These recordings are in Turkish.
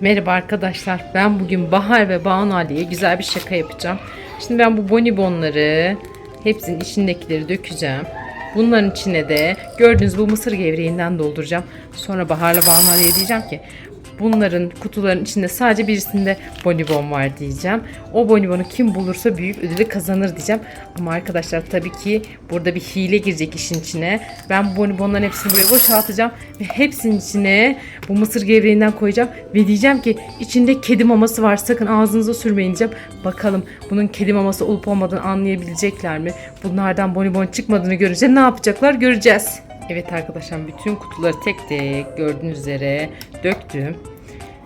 Merhaba arkadaşlar. Ben bugün Bahar ve Banu Ali'ye güzel bir şaka yapacağım. Şimdi ben bu bonibonları hepsinin içindekileri dökeceğim. Bunların içine de gördüğünüz bu mısır gevreğinden dolduracağım. Sonra Bahar'la Banu Ali'ye diyeceğim ki bunların kutuların içinde sadece birisinde bonibon var diyeceğim. O bonibonu kim bulursa büyük ödülü kazanır diyeceğim. Ama arkadaşlar tabii ki burada bir hile girecek işin içine. Ben bu bonibonların hepsini buraya boşaltacağım ve hepsinin içine bu mısır gevreğinden koyacağım ve diyeceğim ki içinde kedi maması var sakın ağzınıza sürmeyin diyeceğim. Bakalım bunun kedi maması olup olmadığını anlayabilecekler mi? Bunlardan bonibon çıkmadığını görünce ne yapacaklar göreceğiz. Evet arkadaşlar bütün kutuları tek tek gördüğünüz üzere döktüm.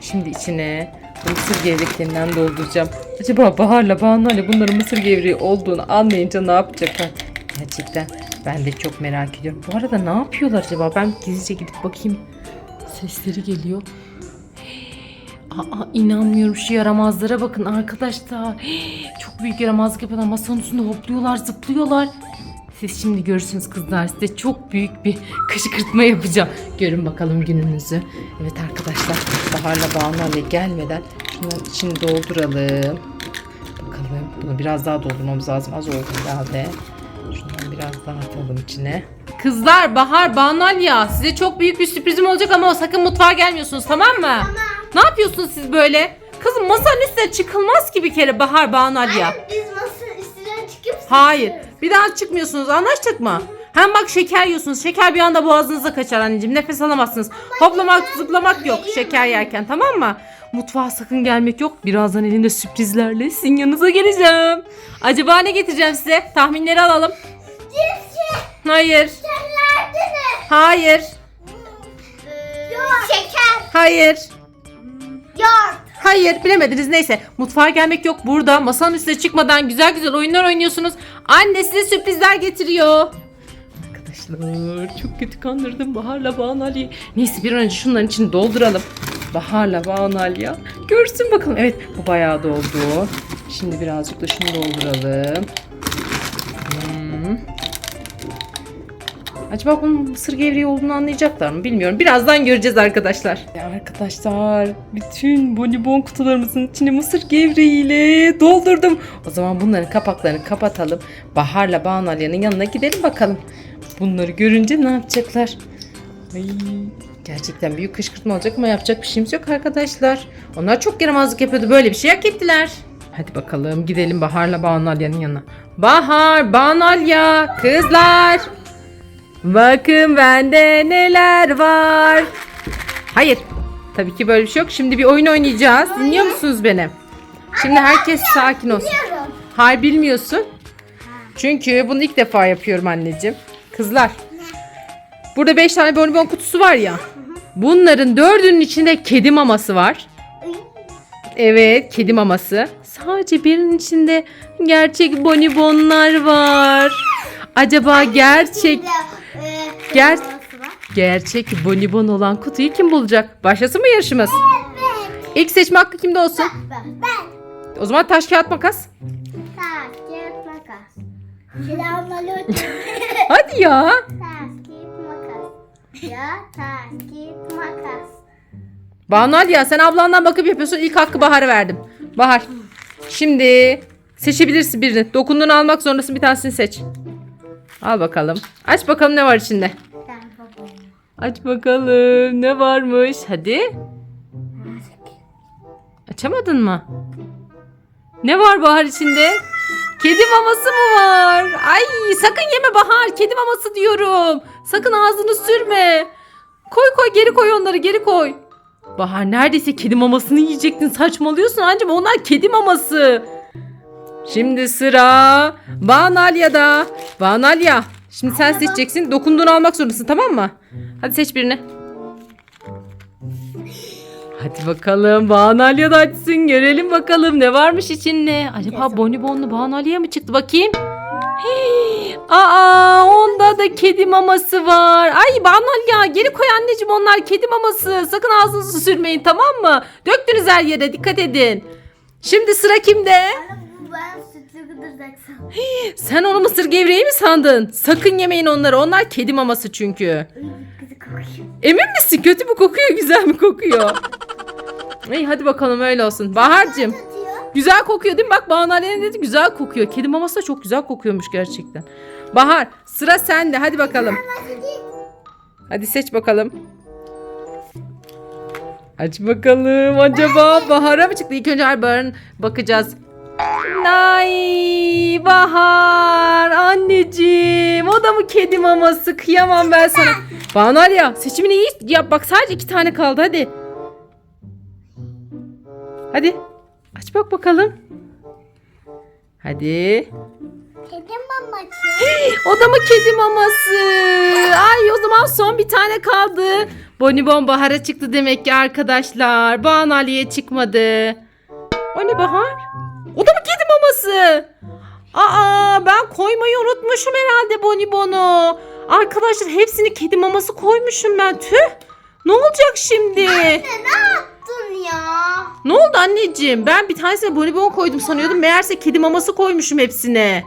Şimdi içine mısır gevreklerinden dolduracağım. Acaba Bahar'la Banu Ali bunların mısır gevreği olduğunu anlayınca ne yapacaklar? Gerçekten ben de çok merak ediyorum. Bu arada ne yapıyorlar acaba? Ben gizlice gidip bakayım. Sesleri geliyor. Aa inanmıyorum şu yaramazlara bakın arkadaşlar. Çok büyük yaramazlık yapıyorlar. Masanın üstünde hopluyorlar, zıplıyorlar. Siz şimdi görürsünüz kızlar. Size çok büyük bir kışkırtma yapacağım. Görün bakalım gününüzü. Evet arkadaşlar. Bahar'la Banu Ali gelmeden şunların içini dolduralım. Bakalım. Bunu biraz daha doldurmamız lazım. Az oldu herhalde. Şundan biraz daha atalım içine. Kızlar, Bahar, Banu Ali ya. Size çok büyük bir sürprizim olacak ama sakın mutfağa gelmiyorsunuz tamam mı? Tamam. Ne yapıyorsunuz siz böyle? Kızım masanın üstüne çıkılmaz ki bir kere Bahar, Banu Ali ya. Biz masanın üstüne çıkıp Hayır. Bir daha çıkmıyorsunuz. Anlaştık mı? Hem bak şeker yiyorsunuz. Şeker bir anda boğazınıza kaçar anneciğim. Nefes alamazsınız. Hoplamak, zıplamak yok şeker yerken tamam mı? Mutfağa sakın gelmek yok. Birazdan elinde sürprizlerle sizin yanınıza geleceğim. Acaba ne getireceğim size? Tahminleri alalım. Cips Hayır. Hayır. Şeker. Hayır. Yoğurt. Hayır bilemediniz. Neyse mutfağa gelmek yok. Burada masanın üstüne çıkmadan güzel güzel oyunlar oynuyorsunuz. Anne size sürprizler getiriyor. Arkadaşlar çok kötü kandırdım. Bahar'la Banu Ali'yi. Neyse bir an önce şunların içini dolduralım. Bahar'la Banu Ali ya. Görsün bakalım. Evet bu bayağı doldu. Şimdi birazcık da şunu dolduralım Acaba bunun mısır gevreği olduğunu anlayacaklar mı bilmiyorum. Birazdan göreceğiz arkadaşlar. Ya arkadaşlar bütün bonibon kutularımızın içine mısır gevreğiyle doldurdum. O zaman bunların kapaklarını kapatalım. Bahar'la Banu Alya'nın yanına gidelim bakalım. Bunları görünce ne yapacaklar? Ay, gerçekten büyük kışkırtma olacak ama yapacak bir şeyimiz yok arkadaşlar. Onlar çok yaramazlık yapıyordu. Böyle bir şey hak ettiler. Hadi bakalım gidelim Bahar'la Banu Alya'nın yanına. Bahar, Banu Alya, kızlar. Bakın bende neler var. Hayır. Tabii ki böyle bir şey yok. Şimdi bir oyun oynayacağız. Dinliyor musunuz beni? Şimdi herkes sakin olsun. Biliyorum. Hayır bilmiyorsun. Çünkü bunu ilk defa yapıyorum anneciğim. Kızlar. Burada 5 tane bonibon kutusu var ya. Bunların dördünün içinde kedi maması var. Evet kedi maması. Sadece birinin içinde gerçek bonibonlar var. Acaba gerçek de, e, Ger- gerçek bonibon olan kutuyu kim bulacak? Başlasın mı yarışımız? İlk seçme hakkı kimde olsun? Ben. Ben. O zaman taş kağıt makas. Taş, kağıt, makas. Hadi ya. Taş, kağıt, makas. Ya taş, kağıt, makas. Banu hadi ya sen ablandan bakıp yapıyorsun. İlk hakkı Bahar'a verdim. Bahar. Şimdi seçebilirsin birini. Dokunduğunu almak zorundasın bir tanesini seç. Al bakalım. Aç bakalım ne var içinde. Aç bakalım ne varmış. Hadi. Açamadın mı? Ne var Bahar içinde? Kedi maması mı var? Ay sakın yeme Bahar. Kedi maması diyorum. Sakın ağzını sürme. Koy koy geri koy onları geri koy. Bahar neredeyse kedi mamasını yiyecektin. Saçmalıyorsun ancak onlar kedi maması. Şimdi sıra Banalya'da. Banalya. Şimdi sen seçeceksin. Dokunduğunu almak zorundasın tamam mı? Hadi seç birini. Hadi bakalım Banalya da açsın görelim bakalım ne varmış içinde. Acaba bonibonlu Banalya mı çıktı bakayım. Hey, aa onda da kedi maması var. Ay Banalya geri koy anneciğim onlar kedi maması. Sakın ağzınızı sürmeyin tamam mı? Döktünüz her yere dikkat edin. Şimdi sıra kimde? Ben sütlü. Sen onu mısır gevreği mi sandın? Sakın yemeyin onları. Onlar kedi maması çünkü. Kokuyor. Emin misin? Kötü mü kokuyor, güzel mi kokuyor? İyi hadi bakalım öyle olsun. Bahar'cığım. Güzel kokuyor değil mi? Bak Banu Aleyna dedi güzel kokuyor. Kedi maması da çok güzel kokuyormuş gerçekten. Bahar sıra sende hadi bakalım. Hadi seç bakalım. Aç bakalım acaba Bahar'a mı çıktı? İlk önce Bahar'ın bakacağız. Nay Bahar anneciğim o da mı kedi maması kıyamam ben sana. Banu Alya seçimini iyi yap bak sadece iki tane kaldı hadi. Hadi aç bak bakalım. Hadi. Kedi maması. O da mı kedi maması? Ay o zaman son bir tane kaldı. Bonibon Bahar'a çıktı demek ki arkadaşlar. Banu Ali'ye çıkmadı. O ne Bahar? O da mı kedi maması? Aa ben koymayı unutmuşum herhalde Bonibon'u. Arkadaşlar hepsini kedi maması koymuşum ben. Tüh. Ne olacak şimdi? Ne yaptın ya? Ne oldu anneciğim? Ben bir tanesine bonibon koydum sanıyordum. Meğerse kedi maması koymuşum hepsine.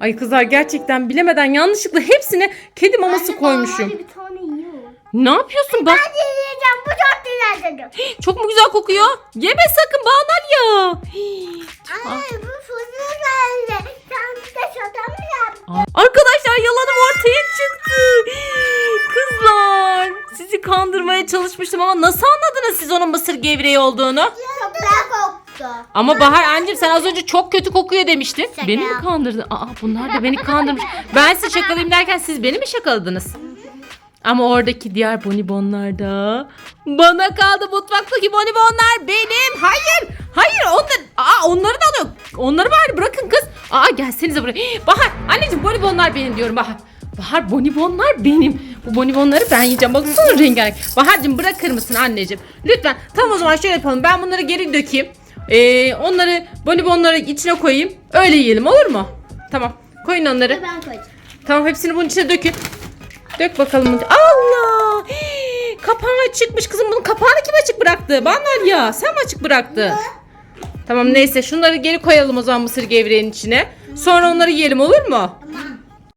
Ay kızlar gerçekten bilemeden yanlışlıkla hepsine kedi maması Anne, koymuşum. bana bir tane yiyor. Ne yapıyorsun bak? Hadi yiyeceğim. Bu çok güzel dedim. Çok mu güzel kokuyor? Yeme sakın Banal ya. Anne bu. Sen de şaka mı yaptın? Arkadaşlar yalanım ortaya çıktı. Kızlar sizi kandırmaya çalışmıştım ama nasıl anladınız siz onun mısır gevreği olduğunu? Toprak koktu. Ama Bahar anneciğim sen az önce çok kötü kokuyor demiştin. Şaka beni mi yaptım. kandırdın? Aa bunlar da beni kandırmış. ben sizi şakalayayım derken siz beni mi şakaladınız? Ama oradaki diğer bonibonlar da bana kaldı mutfaktaki bonibonlar benim. Hayır. Hayır onlar aa onları da alıyor. Onları bari bırakın kız. Aa gelsenize buraya. Hii, Bahar anneciğim bonibonlar benim diyorum Bahar. Bahar bonibonlar benim. Bu bonibonları ben yiyeceğim. Baksana rengarenk. Bahar'cığım bırakır mısın anneciğim? Lütfen. Tamam o zaman şöyle yapalım. Ben bunları geri dökeyim. Ee, onları bonibonları içine koyayım. Öyle yiyelim olur mu? Tamam. Koyun onları. Ben koyacağım. Tamam hepsini bunun içine dökün. Dök bakalım. Allah! Hii, Kapağı çıkmış kızım. Bunun kapağını kim açık bıraktı? Banal ya. Sen mi açık bıraktın? Tamam neyse şunları geri koyalım o zaman mısır gevreğinin içine. Sonra onları yiyelim olur mu?